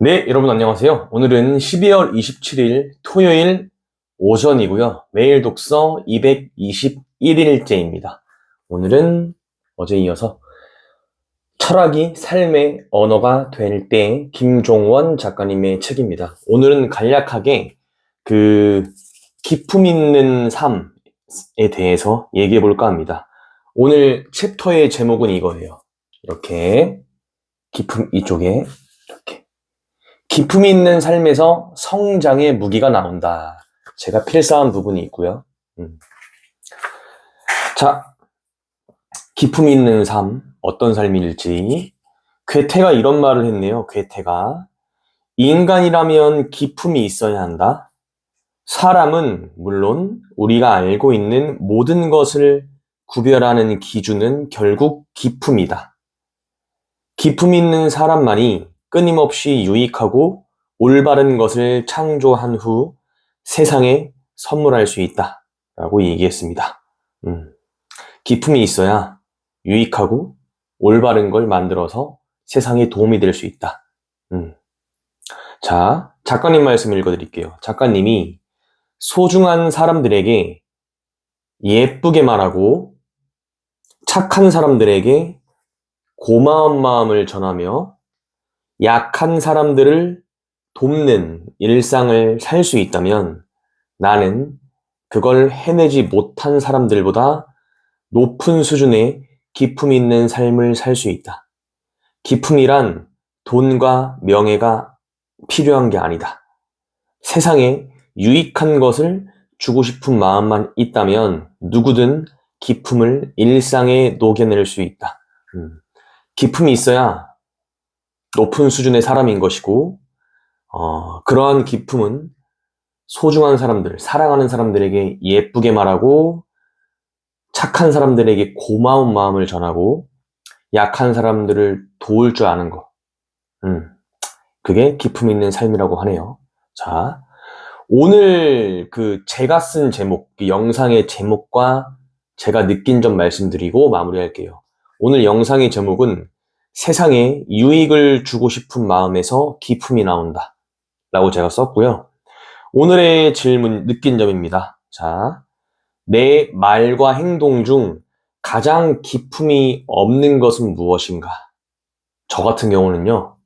네, 여러분 안녕하세요. 오늘은 12월 27일 토요일 오전이고요. 매일 독서 221일째입니다. 오늘은 어제 이어서 철학이 삶의 언어가 될 때 김종원 작가님의 책입니다. 오늘은 간략하게 그 기품 있는 삶에 대해서 얘기해 볼까 합니다. 오늘 챕터의 제목은 이거예요. 이렇게 기품 이쪽에 이렇게 기품 있는 삶에서 성장의 무기가 나온다. 제가 필사한 부분이 있고요. 음. 자, 기품 있는 삶, 어떤 삶일지. 괴테가 이런 말을 했네요. 괴테가. 인간이라면 기품이 있어야 한다. 사람은 물론 우리가 알고 있는 모든 것을 구별하는 기준은 결국 기품이다. 기품 있는 사람만이 끊임없이 유익하고 올바른 것을 창조한 후 세상에 선물할 수 있다. 라고 얘기했습니다. 음, 기품이 있어야 유익하고 올바른 걸 만들어서 세상에 도움이 될 수 있다. 음. 자, 작가님 말씀 읽어드릴게요. 작가님이 소중한 사람들에게 예쁘게 말하고 착한 사람들에게 고마운 마음을 전하며 약한 사람들을 돕는 일상을 살 수 있다면 나는 그걸 해내지 못한 사람들보다 높은 수준의 기품 있는 삶을 살 수 있다. 기품이란 돈과 명예가 필요한 게 아니다. 세상에 유익한 것을 주고 싶은 마음만 있다면 누구든 기품을 일상에 녹여낼 수 있다. 음. 기품이 있어야 높은 수준의 사람인 것이고, 어, 그러한 기품은 소중한 사람들, 사랑하는 사람들에게 예쁘게 말하고, 착한 사람들에게 고마운 마음을 전하고, 약한 사람들을 도울 줄 아는 것. 음, 그게 기품 있는 삶이라고 하네요. 자, 오늘 그 제가 쓴 제목, 그 영상의 제목과 제가 느낀 점 말씀드리고 마무리할게요. 오늘 영상의 제목은 세상에 유익을 주고 싶은 마음에서 기품이 나온다. 라고 제가 썼고요. 오늘의 질문, 느낀 점입니다. 자, 내 말과 행동 중 가장 기품이 없는 것은 무엇인가? 저 같은 경우는요,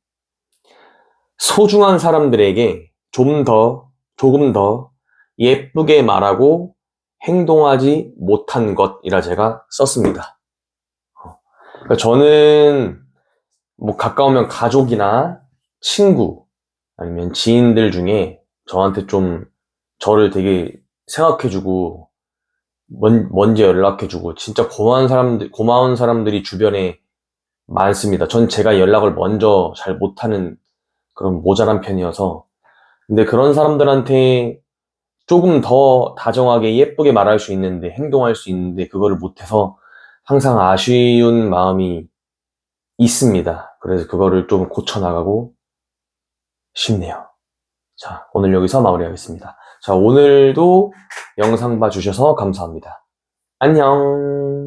소중한 사람들에게 좀 더, 조금 더 예쁘게 말하고 행동하지 못한 것이라 제가 썼습니다. 그러니까 저는 뭐 가까우면 가족이나 친구 아니면 지인들 중에 저한테 좀 저를 되게 생각해주고 먼, 먼저 연락해주고 진짜 고마운 사람들 고마운 사람들이 주변에 많습니다. 전 제가 연락을 먼저 잘 못하는 그런 모자란 편이어서 근데 그런 사람들한테 조금 더 다정하게 예쁘게 말할 수 있는데 행동할 수 있는데 그거를 못해서 항상 아쉬운 마음이 있습니다. 그래서 그거를 좀 고쳐나가고 싶네요. 자, 오늘 여기서 마무리하겠습니다. 자, 오늘도 영상 봐주셔서 감사합니다. 안녕!